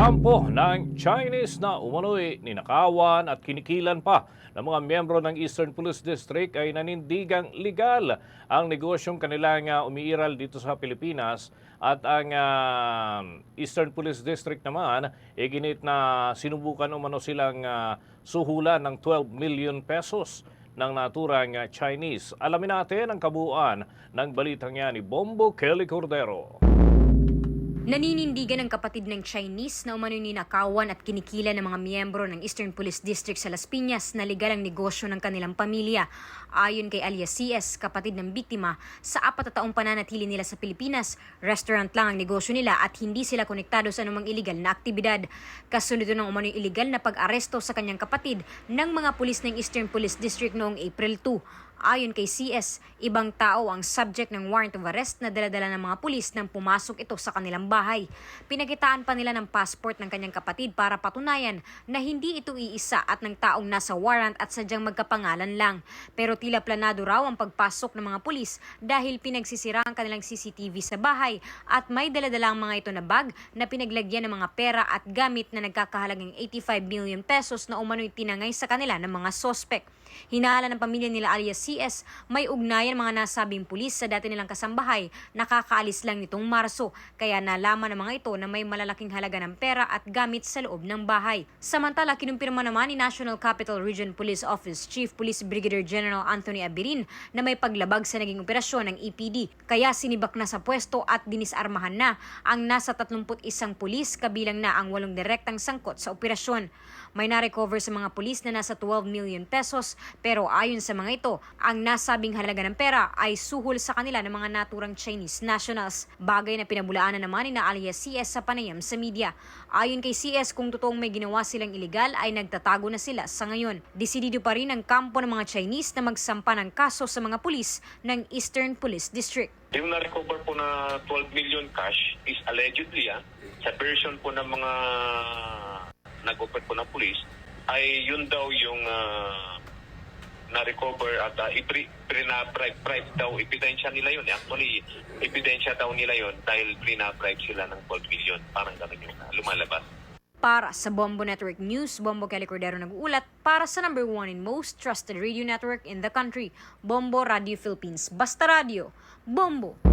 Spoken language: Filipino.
Kampo ng Chinese na umano'y ninakawan at kinikilan pa ng mga miyembro ng Eastern Police District ay nanindigang legal ang negosyong kanilang ah, umiiral dito sa Pilipinas at ang ah, Eastern Police District naman ay ginit na sinubukan umano silang ah, suhulan ng 12 million pesos ng naturang Chinese. Alamin natin ang kabuuan ng balitang yan ni Bombo Kelly Cordero. Naninindigan ng kapatid ng Chinese na umano'y ninakawan at kinikila ng mga miyembro ng Eastern Police District sa Las Piñas na legal ang negosyo ng kanilang pamilya. Ayon kay alias CS, kapatid ng biktima, sa apat na taong pananatili nila sa Pilipinas, restaurant lang ang negosyo nila at hindi sila konektado sa anumang illegal na aktibidad. Kasunod ng umano'y illegal na pag-aresto sa kanyang kapatid ng mga pulis ng Eastern Police District noong April 2. Ayon kay CS, ibang tao ang subject ng warrant of arrest na daladala ng mga pulis nang pumasok ito sa kanilang bahay. Pinakitaan pa nila ng passport ng kanyang kapatid para patunayan na hindi ito iisa at ng taong nasa warrant at sadyang magkapangalan lang. Pero tila planado raw ang pagpasok ng mga pulis dahil pinagsisira ang kanilang CCTV sa bahay at may daladala ang mga ito na bag na pinaglagyan ng mga pera at gamit na nagkakahalagang 85 million pesos na umano'y tinangay sa kanila ng mga sospek. Hinahala ng pamilya nila alias CS, may ugnayan mga nasabing pulis sa dati nilang kasambahay, nakakaalis lang nitong Marso, kaya nalaman ng mga ito na may malalaking halaga ng pera at gamit sa loob ng bahay. Samantala, kinumpirma naman ni National Capital Region Police Office Chief Police Brigadier General Anthony Abirin na may paglabag sa naging operasyon ng EPD, kaya sinibak na sa pwesto at dinisarmahan na ang nasa 31 pulis kabilang na ang walong direktang sangkot sa operasyon. May na-recover sa mga pulis na nasa 12 million pesos pero ayon sa mga ito, ang nasabing halaga ng pera ay suhol sa kanila ng mga naturang Chinese nationals. Bagay na pinabulaanan naman ni na CS sa panayam sa media. Ayon kay CS, kung totoong may ginawa silang iligal ay nagtatago na sila sa ngayon. Desidido pa rin ang kampo ng mga Chinese na magsampa ng kaso sa mga pulis ng Eastern Police District. Yung na-recover po na 12 million cash is allegedly, ah, sa version po ng mga nag-operate po ng police, ay yun daw yung ah, na-recover at uh, ipina-bribe bribe daw, ebidensya nila yun. Actually, ebidensya daw nila yun dahil pina-bribe sila ng 12 million. Parang ganun yung ah, lumalabas. Para sa Bombo Network News, Bombo Kelly Cordero nag-uulat para sa number one and most trusted radio network in the country, Bombo Radio Philippines. Basta Radio, Bombo!